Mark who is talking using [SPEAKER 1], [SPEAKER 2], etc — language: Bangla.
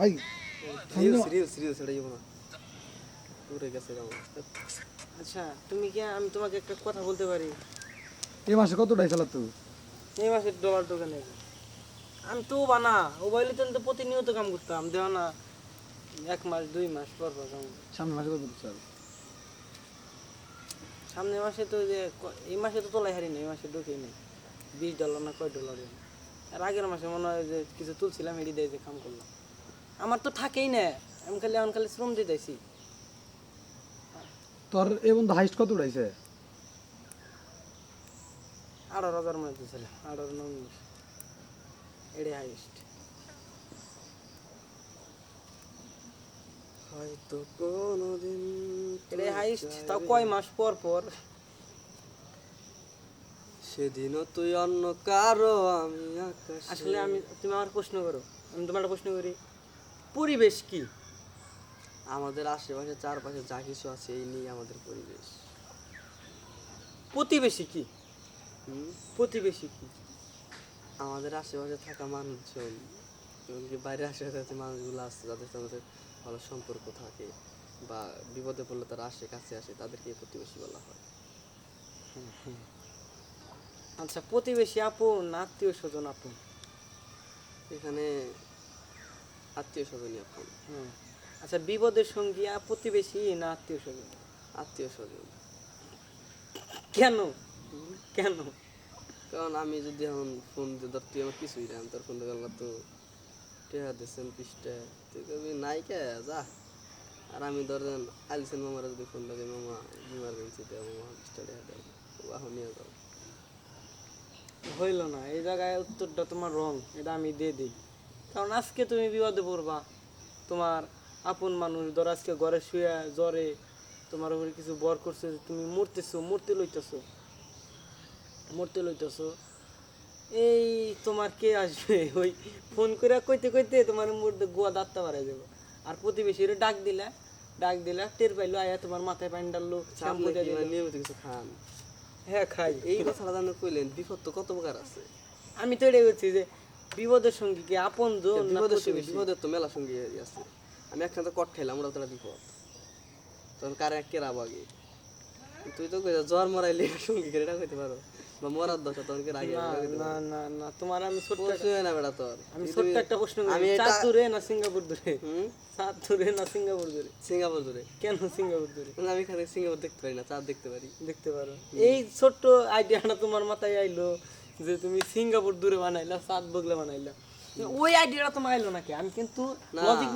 [SPEAKER 1] ভাই
[SPEAKER 2] রিলস রিলস রিলস এটা যাব না দূরে গেছে যাব
[SPEAKER 3] আচ্ছা তুমি কি আমি তোমাকে একটা কথা বলতে পারি?
[SPEAKER 1] এই মাসে কত ডাই চালাত?
[SPEAKER 3] এই মাসের ডলার দোকানে। আমি তো বানা মোবাইলে তো প্রতিনিয়ত কাম করতাম দেওয়া না। এক মাস দুই মাস পর পর কাম
[SPEAKER 1] সামনে মাসে কত চাল
[SPEAKER 3] সামনের মাসে তো যে এই মাসে তো তোলাই হারি না এই মাসে ঢুকেই নেই। বিশ ডলার না কয় ডলার আর আগের মাসে মনে হয় যে কিছু তুলছিলাম এটি দিয়ে যে কাম করলাম। আমার তো থাকেই না। আমি খালি এখন খালি শ্রম দিতেছি।
[SPEAKER 1] তোর এই বন্ধু হাইস্ট কত উড়াইছে?
[SPEAKER 3] আঠারো হাজার মনে দিয়েছিলাম আঠারো নয় এটাই হাইস্ট।
[SPEAKER 2] হয়তো কোনোদিন
[SPEAKER 3] এটাই হাইস্ট। তাও কয় মাস পর পর।
[SPEAKER 2] সেদিনও তুই অন্য কারও আমি
[SPEAKER 3] আসলে আমি তুমি আমার প্রশ্ন করো। আমি তোমার একটা প্রশ্ন করি। পরিবেশ কি?
[SPEAKER 2] আমাদের আশেপাশে চারপাশে যা কিছু আছে, এই নিয়ে আমাদের পরিবেশ।
[SPEAKER 3] প্রতিবেশী কি? প্রতিবেশী কি?
[SPEAKER 2] আমাদের আশেপাশে থাকা মানুষজন এমনকি বাইরে আশেপাশে মানুষগুলো আছে, যাদের সাথে আমাদের ভালো সম্পর্ক থাকে বা বিপদে পড়লে তারা আসে, কাছে আসে তাদেরকে প্রতিবেশী বলা হয়।
[SPEAKER 3] আচ্ছা প্রতিবেশী আপন আত্মীয় স্বজন আপন?
[SPEAKER 2] এখানে আত্মীয় স্বজনই আপন
[SPEAKER 3] হুম। আচ্ছা বিপদের সঙ্গী প্রতিবেশী না আত্মীয় স্বজন?
[SPEAKER 2] আত্মীয় স্বজন।
[SPEAKER 3] কেন? কেন?
[SPEAKER 2] কারণ আমি যদি এখন ফোন দিয়ে ধর তুই আমার কিছুই না তোর ফোন দিয়ে তো টেহা দিচ্ছেন পিসটা তুই কবি নাই কে যা। আর আমি ধরেন আলিসেন মামারা যদি ফোন লাগে মামা ইমার্জেন্সি দেয় মামা পিসটা টেহা দেয় এখন নিয়ে যাও।
[SPEAKER 3] হইল না এই জায়গায় উত্তরটা তোমার রং এটা আমি দিয়ে দিই। কারণ আজকে তুমি বিপদে পড়বা। তোমার আপন মানুষ ধর আজকে ঘরে শুয়ে জ্বরে তোমার উপরে কিছু বর করছে তুমি মরতেছো মরতে লইতেছো। মরতে লইতেছো। এই তোমার কে আসবে? ওই ফোন করে কইতে কইতে তোমার মধ্যে গোয়া দাঁতটা বাড়াই দেবো। আর প্রতিবেশীরে ডাক দিলা ডাক দিলা টের পাইলো আয়া তোমার মাথায় পানি ডাললো শ্যাম্পু দিয়ে।
[SPEAKER 2] মানে নিয়মিত কিছু খান।
[SPEAKER 3] হ্যাঁ খাই।
[SPEAKER 2] এই কথাটা জানো কইলেন বিপদ তো কত প্রকার আছে।
[SPEAKER 3] আমি তো এটাই বলছি যে বিপদের সঙ্গী কি আপন
[SPEAKER 2] বিপদের সঙ্গে বিপদের তো মেলা সঙ্গে আছে। আমি একখান তো কট খাইলাম ওরা তোরা বিপদ তখন কারে এক কেরাব আগে তুই তো কই জ্বর মরাইলে সঙ্গী করে এটা কইতে পারো? বা মরার দশা তখন কে আগে
[SPEAKER 3] না না না তোমার আমি
[SPEAKER 2] না বেটা তোর।
[SPEAKER 3] আমি ছোট্ট একটা প্রশ্ন
[SPEAKER 2] আমি
[SPEAKER 3] চাঁদ দূরে না সিঙ্গাপুর দূরে? চাঁদ দূরে না সিঙ্গাপুর দূরে?
[SPEAKER 2] সিঙ্গাপুর ধরে
[SPEAKER 3] কেন সিঙ্গাপুর দূরে?
[SPEAKER 2] আমি এখানে সিঙ্গাপুর দেখতে পারি না চাঁদ দেখতে পারি।
[SPEAKER 3] দেখতে পারো। এই ছোট্ট আইডিয়াটা তোমার মাথায় আইলো। যে তুমি সিঙ্গাপুর দূরে বানাইলা সাত বগলে বানাইলা ওই আইডিয়াটা তোমার এলো নাকি আমি কিন্তু। লজিক